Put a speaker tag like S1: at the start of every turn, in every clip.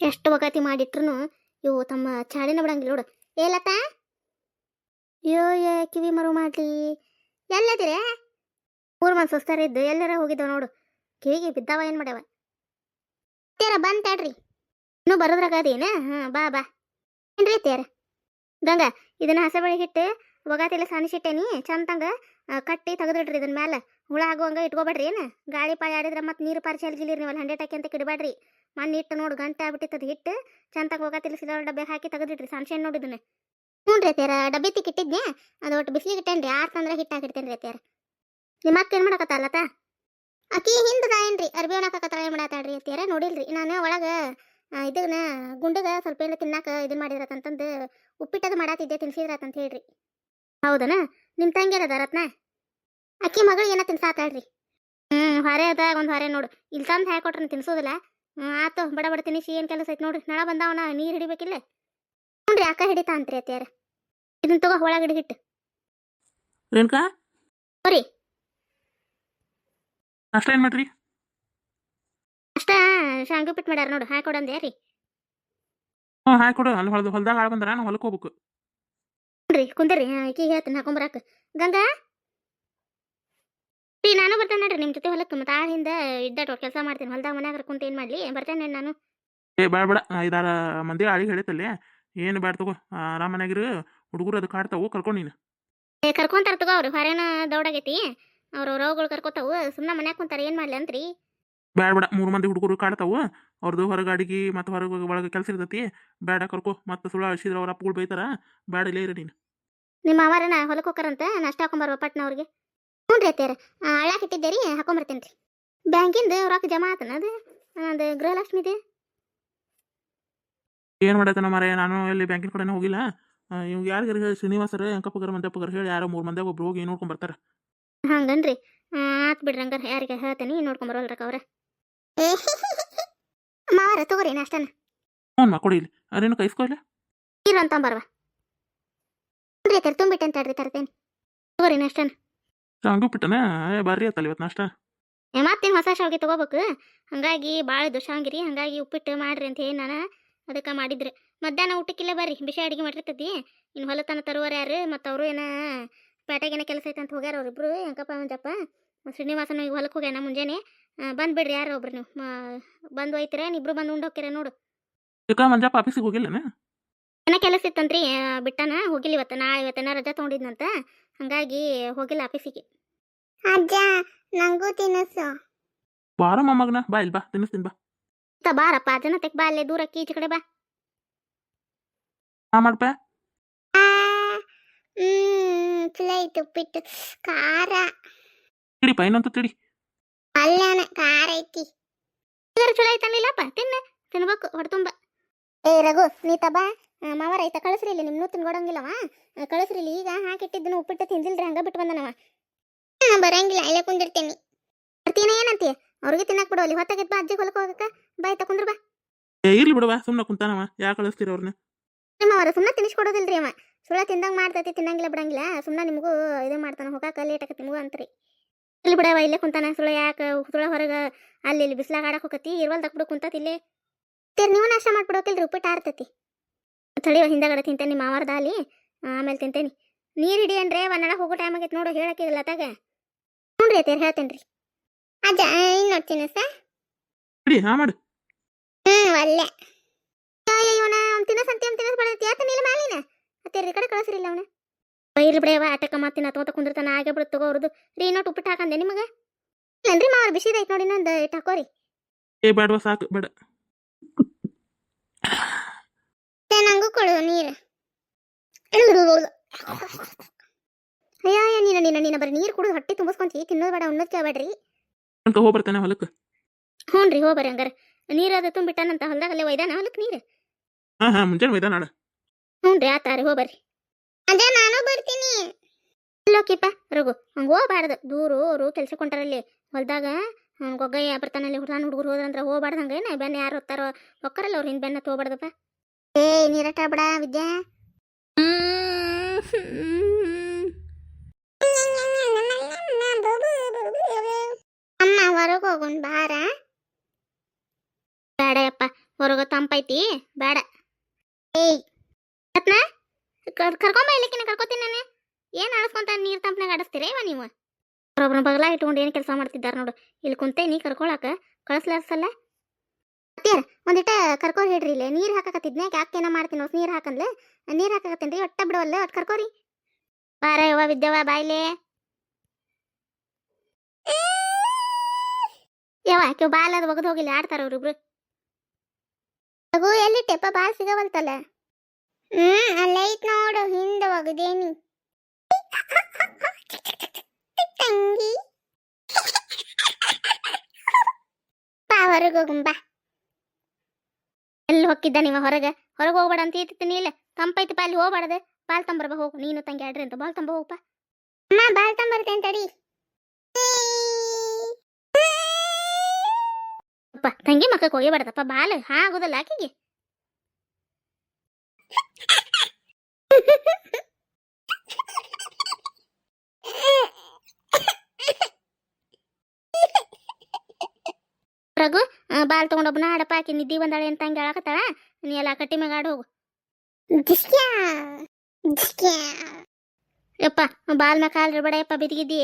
S1: ಎಷ್ಟು ಒಗತಿ ಮಾಡಿಟ್ರು ಇವು ತಮ್ಮ ಚಾಡಿನ ಬಿಡಂಗಿಲ್ಲ ನೋಡು. ಏಲತ್ತ ಅಯ್ಯೋ, ಏ ಕಿವಿ ಮರು ಮಾಡ್ಲಿ. ಎಲ್ಲದಿರೇ? ಊರ್ ಮಂದಿ ಸುಸ್ತಾರ ಇದ್ದು ಎಲ್ಲರ ಹೋಗಿದ್ದವ ನೋಡು. ಕಿವಿಗೆ ಬಿದ್ದಾವ ಏನು ಮಾಡ್ಯಾವ? ತೇರ ಬಂದ್ ಇನ್ನೂ ಬರೋದ್ರಾಗ ಅದೇನ? ಹಾಂ, ಬಾ ಬಾ. ಏನ್ರಿ ತೇರ? ಗಂಗ, ಇದನ್ನ ಹಸಬಳಿ ಹಿಟ್ಟು ಒಗಾತಿಲ್ಲ ಸಾನಿಸಿಟ್ಟೇನಿ ಚಂದಂಗ ಕಟ್ಟಿ ತೆಗೆದಿಡ್ರಿ ಇದನ್ ಮ್ಯಾಲ. ಹುಳ ಆಗುವಂಗ ಇಟ್ಕೋಬೇಡ್ರಿ ಏನ? ಗಾಳಿ ಪಾಳಿ ಆಡಿದ್ರೆ ಮತ್ತೆ ನೀರು ಪಾರಿ ಅಲ್ಲಿ ನೀವು ಅಲ್ಲಿ ಹಂಡೆ ಟಾಕಿ ಅಂತ ಕಿಡಬೇಡ್ರಿ ಮಣ್ಣು ಇಟ್ಟು ನೋಡು, ಗಂಟೆ ಆಗ್ಬಿಟ್ಟಿತ್ತದ ಹಿಟ್ಟು. ಚಂದಾಗ ಹೋಗತ್ತಿಲ್ಲ ಸಿಲೋ ಡಬ್ಬೆ ಹಾಕಿ ತೆಗೆದಿಟ್ರಿ ಸಣ್ಣ ನೋಡಿದನ್ನ ಹ್ಞೂ ರೀ ತೇರ ಡಬ್ಬಿ ತಿಕ್ಕಿಟ್ಟಿದ್ನೆ ಅದು ಒಟ್ಟು ಬಿಸಿಲಿಗೆ ಇಟ್ಟೇನ್ರಿ, ಆರು ತಂದ್ರೆ ಹಿಟ್ಟು ಹಾಕಿಡ್ತೇನೆ ರೀ ತೇರ ನಿಮ್ಮ ಅಕ್ಕ ಏನು ಮಾಡಕತ್ತಲ್ಲತ್ತ ಅಕ್ಕಿ ಹಿಂದೆ ದಾಯನ್ರಿ ಅರ್ಬಿ ಒಣಕತ್ತಾಳ ಏನು ಮಾಡತ್ತಾಳ್ರಿ ತೇರ ನೋಡಿಲ್ರಿ. ನಾನು ಒಳಗೆ ಇದನ್ನ ಗುಂಡಗ ಸ್ವಲ್ಪ ಏನು ತಿನ್ನಾಕ ಇದನ್ನ ಮಾಡಿದ್ರತಂತಂದು ಉಪ್ಪಿಟ್ಟದು ಮಾಡತ್ತಿದ್ದೆ ತಿನ್ಸಿದ್ರತಂತ ಹೇಳ್ರಿ. ಹೌದನ? ನಿಮ್ಮ ತಂಗಿರದ ರತ್ನ ಅಕ್ಕಿ ಮಗಳು ಏನ ತಿನ್ಸಾತಾಳ್ರಿ? ಹ್ಞೂ ಹೊರೆ ಅದ, ಒಂದು ಹೊರೆ ನೋಡು. ಇಲ್ಲಿ ತಂದು ಹಾಕೊಟ್ರೆ ತಿನ್ಸೋದಿಲ್ಲ. ಆತು ಬಡ ಬಡ ಸಿ ಏನು ಕೆಲಸ ಐತೆ ನೋಡ್ರಿ ನಳ ಬಂದಾವನ ನೀರು ಹಿಡಿಬೇಕಿಲ್ಲ? ಹ್ಞೂ ರೀ ಅಕ್ಕ ಹಿಡಿತಾ ಅಂತ್ರಿ ಅತ್ಯಾರ ಇದನ್ನ ತಗೋ ಒಳಗಡೆ ಹಿಟ್ಟು
S2: ರೇಣುಕಾ?
S1: ಸರಿ
S2: ಅಷ್ಟ ಏನು ಮಾಡ್ರಿ?
S1: ಅಷ್ಟ ಶಾಂಗು ಪಿಟ್ ಮಾಡ್ಯಾರ ನೋಡು ಹಾಕೊಡಂದೆ ರೀ
S2: ಹ್ಞೂ ಹಾಕಿ ಕೊಡು. ಅಲ್ಲಿ ಹೊಲ್ದ ಹೊಲ್ದಾಗ ಆಳ ಬಂದ್ರ ನಾನು ಹೊಲಕ್ಕೆ ಹೋಗ್ಬೇಕು.
S1: ನೋಡ್ರಿ ಕುಂದರಿ ಆಕಿ ಹೇಳ್ತೀನಿ ಹಾಕೊಂಬರಾಕ ಗಂಗಾ? ರೀ ನಾನು ಬರ್ತೇನೆ ನೋಡ್ರಿ ನಿಮ್ಮ ಜೊತೆ ಹೊಲಕ್ಕೆ ಮತ್ತೆ ಆಳಿಂದ ಇದ್ದಾಟ ಕೆಲಸ ಮಾಡ್ತೀನಿ. ಹೊಲ್ದಾಗ ಮನ್ಯಾಗ ಕುಂತ ಏನು ಮಾಡ್ಲಿ? ಬರ್ತೇನೆ ನಾನು.
S2: ಏ ಬೇಡ ಬೇಡ. ಐದಾರ ಮಂದಿ ಆಳಿಗೆ ಹೇಳಿತಲ್ಲಿ ಏನು ಬೇಡ ತಗೋ. ಆರಾಮ ಮನ್ಯಾಗಿರು ಹುಡುಗರು ಅದು ಕಾಡ್ತಾವು ಕರ್ಕೊಂಡು ನೀನು.
S1: ಏ ಕರ್ಕೊಂತಾರ ತಗೋ ಅವ್ರು. ಹೊರೇನ ದೌಡಾಗೈತಿ ಅವ್ರ ರೋಗಗಳು ಕರ್ಕೋತಾವು. ಸುಮ್ಮನೆ ಮನ್ಯಾಗ ಕುಂತಾರ ಏನು ಮಾಡ್ಲಿ ಅಂತ್ರಿ?
S2: ಬೇಡ ಬೇಡ. ಮೂರು ಮಂದಿ ಹುಡುಗರು ಕಾಡ್ತಾವು. ಅವ್ರದ್ದು ಹೊರಗೆ ಅಡಿಗೆ ಮತ್ತು ಹೊರಗೆ ಒಳಗೆ ಕೆಲಸ ಇರ್ತೈತಿ. ಬೇಡ ಕರ್ಕೋ. ಮತ್ತೆ ಸುಳ್ಳು ಅಳಿಸಿದ್ರೆ ಅವ್ರ ಅಪ್ಪಗಳು ಬೈತಾರ. ಬೇಡ ಇಲ್ಲೇ ಇರು ನೀನು.
S1: ನಿಮ್ಮ ಅವರನ್ನ ಹೊಲಕ್ಕೆ ಹೋಗ್ಕರಂತ ನಷ್ಟ ಹಾಕೊಂಬರ್ವ ಪಟ್ನ ಅವ್ರಿಗೆ? ಹ್ಞೂ ರೀ ಅತ್ಯಾರ ಅಳಾಕ್ ಇಟ್ಟಿದ್ದೆ ರೀ ಹಾಕೊಂಬರ್ತೇನೆ ರೀ. ಬ್ಯಾಂಕಿಂದ ರೊಕ್ಕ ಜಮಾ ಆತನ ಅದು? ಅದು ಗೃಹಲಕ್ಷ್ಮಿದೆ
S2: ಏನು ಮಾಡತನ ಮಾರೇ ನಾನು ಇಲ್ಲಿ ಬ್ಯಾಂಕಿನ ಕಡೆನೇ ಹೋಗಿಲ್ಲ. ಇವ್ ಯಾರಿಗಾರ ಹೇಳಿ ಶ್ರೀನಿವಾಸರ ಅಂಕಪ್ಪಗರ ಮಂದಪ್ಪಗರ ಹೇಳಿ ಯಾರೋ ಮೂರು ಮಂದಿ ಒಬ್ರು ಹೋಗಿ ನೋಡ್ಕೊಂಡ್ ಬರ್ತಾರ.
S1: ಹಂಗನ್ರಿ. ಆತ್ ಬಿಡ್ರಿ ಹಂಗಾರ ಯಾರಿಗೆ ಹೇಳ್ತೇನೆ ನೋಡ್ಕೊಂಬರಲ್ರಕ್ಕ ಅವ್ರ. ಮಾವಾರ ತಗೋರಿ ನಾಷ್ಟನ
S2: ಹ್ಞೂ ಮಾ ಕೊಡಿ ಇಲ್ಲಿ. ಅದೇನು ಕೈಸ್ಕೊಲ್ಲ
S1: ಅಂತ ಬರ್ವಾ ನೋಡ್ರಿ ಅತ್ಯಾರ ತುಂಬಿಟ್ಟೆ ಅಂತ ಹೇಳ್ರಿ ತರ್ತೇನೆ. ತಗೋರಿ ನಾಷ್ಟನ
S2: ಏ ಬರ್ರಿ ಆತಲ್ಲ ಇವತ್ತು ನಾಷ್ಟ.
S1: ಮತ್ತೇನು ಹೊಸ ಶಾವಿಗೆ ತಗೋಬೇಕು? ಹಂಗಾಗಿ ಭಾಳ ಶಾವಿಗೆ ಹಂಗಾಗಿ ಉಪ್ಪಿಟ್ಟು ಮಾಡ್ರಿ ಅಂತ ಹೇಳಿ ನಾನು ಅದಕ್ಕೆ ಮಾಡಿದ್ರೆ. ಮಧ್ಯಾಹ್ನ ಊಟಕ್ಕಿಲ್ಲ ಬರ್ರಿ. ಬಿಸಿ ಅಡುಗೆ ಮಾಡಿರ್ತೈತಿ. ಇನ್ನು ಹೊಲತನ ತರುವಾರ ಯಾರು? ಮತ್ತು ಅವರು ಏನ ಪೇಟೆಗೇನ ಕೆಲಸ ಐತೆ ಅಂತ ಹೋಗ್ಯಾರ ಅವ್ರಿಬ್ರು ಹೆಂಗಪ್ಪ ಮಂಜಪ್ಪ ಶ್ರೀನಿವಾಸನ ಈಗ ಹೊಲಕ್ಕೆ ಹೋಗ್ಯಾನ ಮುಂಜಾನೆ. ಬಂದು ಬಿಡ್ರಿ ಯಾರು ಒಬ್ರು ನೀವು. ಬಂದು ಒಯ್ತೀರ ಇಬ್ರು ಬಂದು ಉಂಡು ಹೋಗ್ತೀರ ನೋಡು.
S2: ಮಂಜಪ್ಪ ಆಫೀಸಿಗೆ ಹೋಗಿಲ್ಲನ?
S1: ಏನೋ ಕೆಲಸ ಇತ್ತಂತ್ರಿ? ಬಿಟ್ಟನ ಬಿಟ್ಟಾನ? ಹೋಗಿಲ್ಲ ಇವತ್ತು. ನಾ ಇವತ್ತೇನ ರಜಾ ತೊಗೊಂಡಿದ್ನಂತ. ಹಂಗಾಗಿ ಹೋಗಿಲ್ಲ ಆಫೀಸಿಗೆ. ಅಜ್ಜ ನಂಗೂ ತಿನ್ನಿಸು.
S2: ಬಾರ ಮೊಮ್ಮಗನ ಬಾ ಇಲ್ಲಿ ಬಾ ತಿನ್ನಿಸ್ತೀನಿ ಬಾ.
S1: ತ ಬಾರಪ್ಪ ಜನತೆಗೆ ಬಾ ಅಲ್ಲೇ ದೂರಕ್ಕೆ ಈಚೆ ಕಡೆ ಬಾ.
S2: ಹಾ ಮಾಡಪ್ಪ
S1: ಹ್ಮ್ ಚಲೋ ಐತೆ ಉಪ್ಪಿಟ್ಟು ಖಾರ.
S2: ತಿಡಿಪ್ಪ ಇನ್ನೊಂದು ತಿಡಿ.
S1: ಅಲ್ಲನ ಖಾರ ಐತಿ. ಚಲೋ ಐತನ್ನಿಲ್ಲಪ್ಪ ತಿನ್ನ ತಿನ್ಬೇಕು ಹೊಡ್ತುಂಬ ಏ ರಘು ನೀ ತಬಾ ಮಾವರ ರೈತ ಕಳಿಸ್ರಿ ಇಲ್ಲಿ ನಿಮ್ಮನ್ನೂ ತಿನ್ಕೊಡಂಗಿಲ್ಲವ ಕಳಿಸ್ರಿ ಇಲ್ಲಿ ಈಗ ಹಾಕಿಟ್ಟಿದ್ದನು ಉಪ್ಪಿಟ್ಟು ತಿಂದಿಲ್ರಿ ಹಂಗ ಬಿಟ್ಟು ಬಂದನವ. ನಾ ಬರಂಗಿಲ್ಲ ಇಲ್ಲೇ ಕುಂದಿರ್ತೀನಿ. ಬರ್ತೀನ ಏನಂತೀಯ? ಅವ್ರಿಗೆ ತಿನ್ನಕ್ ಬಿಡು ಅಲ್ಲಿ ಹೊತ್ತಾಗಿದ್ ಬಾ ಅಜ್ಜಿ ಹೊಲಕ್ಕೆ ಹೋಗಕ್ಕ. ಬಾಯ್ ತಕೊಂಡ್ರ ಬಾ.
S2: ಏ ಇರ್ಲಿ ಬಿಡುವ ಸುಮ್ಮನೆ ಕುಂತಾನವ ಯಾಕೆ ಕಳಿಸ್ತೀರಿ ಅವ್ರನ್ನ
S1: ನಿಮ್ಮ ಅವರ ಸುಮ್ಮನೆ ತಿನ್ನಿಸ್ಕೊಡೋದಿಲ್ರಿ ಅವ. ಸುಳ್ಳ ತಿಂದಂಗ ಮಾಡ್ತೈತಿ ತಿನ್ನಂಗಿಲ್ಲ ಬಿಡಂಗಿಲ್ಲ ಸುಮ್ಮನೆ ನಿಮಗೂ ಇದು ಮಾಡ್ತಾನೆ ಹೋಗಾಕ ಲೇಟ್ ಆಕತಿ ನಿಮಗೂ ಅಂತ್ರಿ. ಇಲ್ಲಿ ಬಿಡವ ಇಲ್ಲೇ ಕುಂತಾನ ಸುಳ್ಳ ಯಾಕೆ ಸುಳ್ಳ ಹೊರಗೆ ಅಲ್ಲಿ ಇಲ್ಲಿ ಬಿಸ್ಲಾಗ ಆಡಕ್ಕೆ ಹೋಗತಿ ಇರ್ವಲ್ದಾಗ ಬಿಡು ಕುಂತತಿ ಇಲ್ಲೇ. ತೀರ್ ನೀವು ನಾಷ್ಟ ಮಾಡ್ಬಿಡೋಕಿಲ್ರಿ ಉಪ್ಪಿಟ್ಟು ಆರ್ತೈತಿ ತಡಿವ ಹಿಂದಗಡೆ ತಿಂತೇನೆ ಮಾವಾರ್ದ ಅಲ್ಲಿ ಆಮೇಲೆ ತಿಂತೇನೆ. ನೀರು ಹಿಡಿಯನ್ರಿ ಒಂದಡ ಹೋಗೋ ಟೈಮ್ ಆಗೈತೆ ನೋಡು ಹೇಳಕ್ಕಿಲ್ಲ ತಾಗ. ಹ್ಞೂ ರೀ ಹೇಳ್ತೇನ್ರಿ ಹೇಳ್ತೇನೆ ರೀ. ಅಜ್ಜ ಏನ್ ನೋಡ್ತೀನಿ ಸರ್
S2: ಹಾ ಮಾಡು.
S1: ಹ್ಞೂ ಒಳ್ಳೆ ಇವನ ಅವ್ನು ತಿನ್ನಸಂತಿ ಅವ್ನು ತಿನ್ನಸ್ ಬರ್ತೈತಿ ಯಾತ ನೀಲ ಮಾಲಿನ. ಅತ್ತೇರಿ ಕಡೆ ಕಳಿಸ್ರಿಲ್ಲ ಅವನ. ಇರ್ಲಿ ಬಿಡವ ಆಟಕ್ಕ ಮಾತಿನ ತೋತ ಕುಂದಿರ್ತಾನ ಆಗೇ ಬಿಡುತ್ತೆ ತಗೋ ಅವ್ರದ್ದು ರೀ ನೋಟ್ ಉಪ್ಪಿಟ್ಟು ಹಾಕಂದೆ ನಿಮಗೆ. ಇಲ್ಲನ್ರಿ ಮಾವ್ರ ಬಿಸಿದೈತೆ ನೋಡಿ ಇನ್ನೊಂದು ಇಟ್ಟು ಹಾಕೋರಿ.
S2: ಏ ಬೇಡವಾ ಸಾಕು ಬೇಡ.
S1: ನಂಗೂ ಕೊಡು ನೀರು. ಅಯ್ಯಯ್ಯ ಅಯ್ಯೋ ನೀನು ನೀನು ನೀನು ಬರೀ ನೀರು ಕುಡಿದು ಹೊಟ್ಟೆ ತುಂಬಿಸ್ಕೊಂತಿ ತಿನ್ನೋದು ಬೇಡ ಉಣ್ಣೋದು ಕೇಳಬೇಡ್ರಿ
S2: ಅಂತ ಹೋಗಿ ಬರ್ತಾನೆ ಹೊಲಕ್ಕೆ.
S1: ಹ್ಞೂ ರೀ ಹೋಗ್ಬರ್ರಿ ಹಂಗಾರೆ. ನೀರು ಅದು ತುಂಬಿಟ್ಟಾನಂತ ಹೊಲ್ದಾಗ ಅಲ್ಲೇ ಒಯ್ದಾನ ಹೊಲಕ್ಕೆ ನೀರು?
S2: ಹಾ ಹಾ ಮುಂಜಾನೆ ಒಯ್ದಾನ ನಾಡ
S1: ಹ್ಞೂ ರೀ ಆತಾರಿ ಹೋಗ್ಬರ್ರಿ ಅದೇ ನಾನು ಬರ್ತೀನಿ. ಲೋಕಿಪ್ಪ ರಘು ಹಂಗೆ ಹೋಗ್ಬಾರ್ದು. ದೂರು ಅವರು ಕೆಲ್ಸಕ್ಕೆ ಹೊಂಟಾರಲ್ಲಿ ಹೊಲ್ದಾಗ ಗೊಗ್ಗಯ್ಯ ಬರ್ತಾನಲ್ಲಿ ಹುಡುಗರು ಹೋದ್ರಂದ್ರೆ ಹೋಗ್ಬಾರ್ದು ಹಂಗೇನ? ಬೆನ್ನ ಯಾರು ಹೊತ್ತಾರೋ? ಒಕ್ಕರಲ್ಲ ಅವ್ರು ಹಿಂದೆ ಬೆನ್ನ ತಗೋಬಾರ್ದಪ್ಪ ಏ ನೀರಟ ಬಿಡ, ವಿದ್ಯಾ. ಅಮ್ಮ, ಹೊರಗೆ ಹೋಗೋಣ ಬಾರ. ಬೇಡಯಪ್ಪ ಹೊರಗ ತಂಪೈತಿ, ಬೇಡ. ಏಯ್ ಕರ್ ಕರ್ಕೊಂಬ ಇಲ್ಲಿಕಿನ ಕರ್ಕೋತೀನಿ ನಾನು. ಏನು ಆಡಿಸ್ಕೊಂತ ನೀರ್ ತಂಪನಾಗ ಆಡಿಸ್ತೀರಾ, ಇವ ನೀವು? ಒಬ್ಬೊಬ್ರನ್ನ ಬಗಲ ಇಟ್ಕೊಂಡು ಏನು ಕೆಲಸ ಮಾಡ್ತಿದ್ದಾರೆ ನೋಡು. ಇಲ್ಲಿ ಕುಂತೆ ನೀ ಕರ್ಕೊಳಕ. ಕಳಿಸ್ಲಾರ್ಸಲ್ಲ? ಅತ್ತೀರ ಒಂದಿಟ ಕರ್ಕೋರಿ ಹೇಳ್ರಿ ಇಲ್ಲಿ. ನೀರು ಹಾಕಕತ್ತಿದ್ನೆ ಯಾಕೇನ ಮಾಡ್ತೀನಿ? ಹೊಸ ನೀರು ಹಾಕಂದ್ಲೆ? ನೀರು ಹಾಕಕತ್ತೀನಿ ರೀ ಒಟ್ಟ ಬಿಡವಲ್ಲ? ಒಟ್ಟು ಕರ್ಕೋರಿ. ಬಾರ ಯುವ ವಿದ್ಯವ ಬಾಯ್ಲೆ ಯವ್ವ ಬಾಲ್ ಅದು ಒಗದು ಹೋಗಿಲ್ಲ, ಆಡ್ತಾರ ಅವ್ರಿಬ್ರು. ಮಗು ಎಲ್ಲಿಟ್ಟೆಪ್ಪ ಬಾಲ್ ಸಿಗವಲ್ತಲ್ಲ? ಹ್ಮ್, ಅಲ್ಲೇ ಐತ್ ನೋಡು, ಹಿಂದೆ ಒಗದೇನಿ. ತಂಗಿ. ಎಲ್ಲಿ ಹೊಕ್ಕಿದ್ದ ನೀವ ಹೊರಗೆ? ಹೊರಗೆ ಹೋಗ್ಬೇಡ ಅಂತ ಇರ್ತೀನಿ ಇಲ್ಲ? ತಂಪೈತಿ ಬಾ ಅಲ್ಲಿ ಹೋಗ್ಬಾರ್ದು ಬಾಲ್ ತಂಬರ್ಬ ಹೋಗು. ನೀನು ತಂಗಿ ಆಡ್ರಿ ಅಂತ. ಬಾಲ್ ತಂಬ ಹೋಗಪ್ಪ ಅಮ್ಮ, ಬಾಲ್ ತಂಬರ್ತೇನೆ ಅಂತಡಿ ಅಪ್ಪ, ತಂಗಿ ಮಕ್ಕಕ್ಕೆ ಹೋಗಿಬಾರ್ದಪ್ಪ ಬಾಲ್ ಆಗೋದಲ್ಲ ಆಕೆಗೆ ರಘು ಆ, ಬಾಲ್ ತಗೊಂಡೊಬ್ಬನ ಹಡಪ ಹಾಕಿ ನಿದ್ದಿ ಬಂದಾಳೆ ಅಂತ ಹಂಗೆ ಹೇಳಕತ್ತಾಳ. ನೀ ಎಲ್ಲ ಕಟ್ಟಿ ಮ್ಯಾಗ ಆಡ್ ಹೋಗು. ಯಪ್ಪ ಬಾಲ್ ಮ್ಯಾಗ ಕಾಲ್ರಿ ಇಡ್ಬೇಡ ಯಪ್ಪ ಬಿದ್ದಿಗಿದ್ದಿ.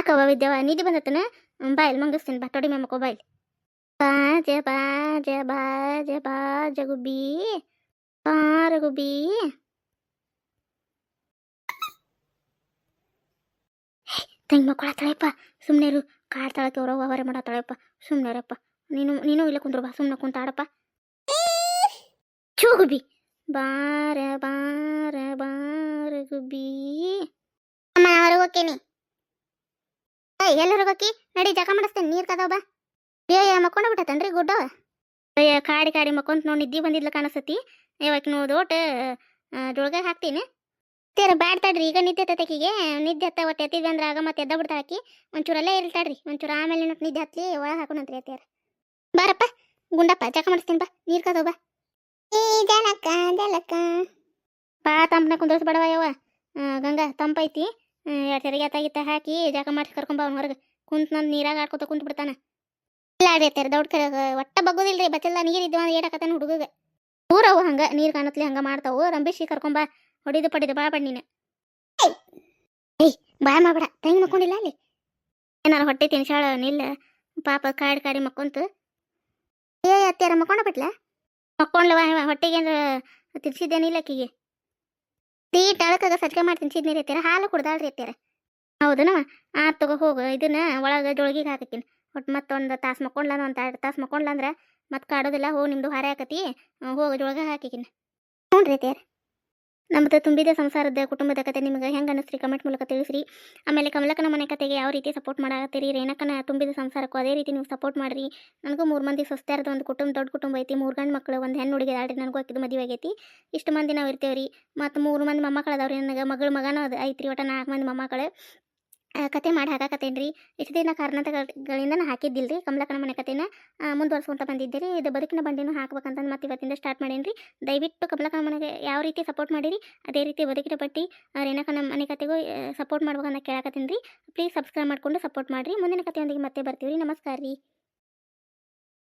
S1: ಅಕ್ಕವ ವಿದ್ಯವ ನಿದ್ದೆ ಬಂದತ್ತನ? ಬಾಯ್ಲ್ ಮಂಗಿಸ್ತೀನಿ ಬಾ ತೊಡಿ ಬಾಯ್ಲ್. ಬಾ ಜ ಬಾ ಜ ಬಾ ಜ ಬಾ ಜಗುಬಿ ಮಕ್ಕಳ ತಳೆಯಪ್ಪ ಸುಮ್ಮನೆ ಇರು ಕಾಡ್ ತಳಕ್ಕೆ ಕಾಡ್ತಾಳಕ್ಕೆ ಅವ್ರವ್ವ ಅವರೇ ತಳೆಯಪ್ಪ ಸುಮ್ಮನೆ ಇರಪ್ಪ ನೀನು ನೀನು ಇಲ್ಲ ಕುಂದ್ರು ಬಾ ಸುಮ್ಮನೆ ಕುಂತಾಡಪ್ಪ. ಚೂ ಬಾರ ಬಾರ ಬಾರ ಗುಬ್ಬಿ. ಅಮ್ಮ ಹೊರಗೆ ಏಯ್, ಎಲ್ಲಿ ಹೊರಗೆ ಹೋಗಿ ನಡಿ ಜಕ ಮಾಡಿಸ್ತೇನೆ, ನೀರು ಕದಾವ ಬಾ. ಏ ಮಕ್ಕೊಂಡ ಬಿಟ್ಟತನ್ರಿ ಗುಡ್ಡ? ಕಾಡಿ ಕಾಡಿ ಮಕ್ಕೊಂತ ನೋಡಿ ನಿದ್ದಿ ಬಂದಿದ್ಲ ಕಾಣಿಸ್ತತಿ ಯಾವಾಗ ನೋಡೋಟ ಜೋಳಗ ಹಾಕ್ತೀನಿ. ತೇರ ಬ್ಯಾಡ್ ತಡ್ರಿ ಈಗ ನಿದ್ದೆ ತತಕಿಗೆ ನಿದ್ದೆ ಹತ್ತ ಒಟ್ಟು ಎತ್ತಿದ್ವಿ ಅಂದ್ರೆ ಆಗ ಮತ್ತೆ ಎದ್ದ ಬಿಡ್ತಾ ಆಕಿ. ಒಂಚೂರಲ್ಲೇ ಇರ್ತಾಳ್ರಿ ಒಂಚೂರು ಆಮೇಲೆ ಏನೋ ನಿದ್ದೆ ಹತ್ಲಿ ಒಳಗೆ ಹಾಕೊಂಡ್ರಿ ಅತ್ತೀರ ಬಾರಪ್ಪ ಗುಂಡಪ್ಪ ಜಕ ಮಾಡಿಸ್ತೀನಿ ಬಾ ನೀರು ಕದೋ ಬಾ. ಏ ಜಲಕ ಜಲಕ ಬಾ ತಂಪನ ಕುಂದ್ರಸ್ ಯವ್ವ. ಆ, ಗಂಗಾ ತಂಪೈತಿ ಎರಡು ತೆರಿಗೆ ತಾಗಿತ್ತ ಹಾಕಿ ಜಕ ಮಾಡಿಸಿ ಕರ್ಕೊಂಬ ಅವ್ನ ಹೊರಗೆ. ಕುಂತ ನಂದು ನೀರಾಗ ಆಡ್ಕೊತ ಕುಂತ ಬಿಡ್ತಾನ. ಇಲ್ಲ ಆಡೈತಾರ ದೌಡ್ ಕರ ಒಟ್ಟ ಬಗ್ಗೋದಿಲ್ರಿ ಬಚ್ಚಲ್ಲ ನೀರು ಇದ್ದವ ಏಡಕತ್ತಾನ ಹುಡುಗಗ. ಊರವು ಹಂಗ ನೀರು ಕಾಣತ್ಲಿ ಹಂಗ ಮಾಡ್ತಾವು. ರಂಬಿಸಿ ಕರ್ಕೊಂಬ ಹೊಡಿದು ಪಡಿದು ಬಾ ನೀನು. ಏಯ್ ಬಾ ಮಾಡ್ಬೇಡ ತಂಗಿ ಮಕ್ಕೊಂಡಿಲ್ಲ ಅಲ್ಲಿ? ಏನಾರ ಹೊಟ್ಟೆ ತಿನ್ಸಾಳ ನಿಲ್ಲ. ಪಾಪ ಕಾಡಿ ಕಾಡಿ ಮಕ್ಕೊಂತು. ಏ ಅತ್ಯಾರ ಮಕ್ಕೊಂಡ ಬಿಟ್ಲ? ಮಕ್ಕೊಂಡ್ಲವ ಹೊಟ್ಟೆಗೆ ತಿನ್ಸಿದ್ದೇನಿಲ್ಲ ಆಕಿಗೆ ಟೀ, ಟಳಕಾಗ ಸಜ್ಜೆ ಮಾಡಿ ತಿನ್ಸಿದ್ನಿ ರೀ ಹಾಲು ಕುಡ್ದಾಳ್ರಿ ಅತ್ಯಾರ ಹೌದನ ಆ, ತಗೋ ಹೋಗು, ಇದನ್ನ ಒಳಗೆ ಜೋಳಿಗೆ ಹಾಕತ್ತೀನಿ ಒಟ್ಟು ಮತ್ತೊಂದು ತಾಸು ಮಕ್ಕೊಂಡ್ಲ ಒಂದು ಎರಡು ತಾಸು ಮಕ್ಕೊಂಡ್ಲ ಅಂದ್ರೆ ಮತ್ತೆ ಕಾಡೋದಿಲ್ಲ ಹೋಗಿ ನಿಮ್ದು ಹಾರೆ ಹಾಕತಿ ಹೋಗಿ ಜೋಳಗ ಹಾಕಿಕಿನ. ಹ್ಞೂ ರೀ ನಮ್ಮದು ತುಂಬಿದ ಸಂಸಾರದ ಕುಟುಂಬದ ಕತೆ ನಿಮಗೆ ಹೆಂಗೆ ಅನ್ನಿಸ್ರಿ ಕಮೆಂಟ್ ಮೂಲಕ ತಿಳಿಸ್ರಿ. ಆಮೇಲೆ ಕಮಲಕ್ಕನ ಮನೆ ಕತೆಗೆ ಯಾವ ರೀತಿ ಸಪೋರ್ಟ್ ಮಾಡಾಕತ್ತೀರಿ? ರೇಣಕನ ತುಂಬಿದ ಸಂಸಾರಕ್ಕೂ ಅದೇ ರೀತಿ ನೀವು ಸಪೋರ್ಟ್ ಮಾಡಿರಿ. ನನಗೂ ಮೂರು ಮಂದಿ ಸ್ವಸ್ಥರದ ಒಂದು ಕುಟುಂಬ, ದೊಡ್ಡ ಕುಟುಂಬ ಐತಿ. ಮೂರು ಗಂಡು ಮಕ್ಕಳು ಒಂದು ಹೆಣ್ಣು ಹುಡುಗಿ ಆಡ್ರಿ ನನಗೂ ಹಾಕಿದ್ದು ಮದುವೆ ಆಗೈತಿ. ಇಷ್ಟು ಮಂದಿ ನಾವು ಇರ್ತೇವೆ ರೀ ಮತ್ತು ಮೂರು ಮಂದಿ ಮೊಮ್ಮಕ್ಕಳು ಅದಾವ್ರಿ. ನನಗೆ ಮಗಳು ಮಗನೂ ಅದು ಐತ್ರಿ. ಒಟ್ಟು ನಾಲ್ಕು ಮಂದಿ ಮೊಮ್ಮಕ್ಕಳು. ಕತೆ ಮಾಡಿ ಹಾಕಾಕತ್ತೇನ್ರಿ? ಇಷ್ಟು ದಿನ ಕಾರಣಗಳಿಂದ ನಾನು ಹಾಕಿದ್ದಿಲ್ಲ ರೀ ಕಮಲಕ್ಕನ ಮನೆ ಕತೆನ. ಮುಂದುವರ್ಸ್ಕೊಂತ ಬಂದಿದ್ದೆ ರೀ ಇದು ಬದುಕಿನ ಬಂಡಿನೂ ಹಾಕ್ಬೇಕಂತಂದು ಮತ್ತೆ ಇವತ್ತಿಂದ ಸ್ಟಾರ್ಟ್ ಮಾಡೇನಿ ರೀ ದಯವಿಟ್ಟು ಕಮಲಕ್ಕನ ಮನೆಗೆ ಯಾವ ರೀತಿ ಸಪೋರ್ಟ್ ಮಾಡಿರಿ, ಅದೇ ರೀತಿ ಬದುಕಿನ ಬಟ್ಟಿ ರೇಣಕನ ಮನೆ ಕತೆಗೂ ಸಪೋರ್ಟ್ ಮಾಡ್ಬೇಕಂತ ಕೇಳಾಕತ್ತೀನಿ ರೀ ಪ್ಲೀಸ್ ಸಬ್ಸ್ಕ್ರೈಬ್ ಮಾಡಿಕೊಂಡು ಸಪೋರ್ಟ್ ಮಾಡಿರಿ. ಮುಂದಿನ ಕಥೆಯೊಂದಿಗೆ ಮತ್ತೆ ಬರ್ತೀವಿ ರೀ ನಮಸ್ಕಾರ ರೀ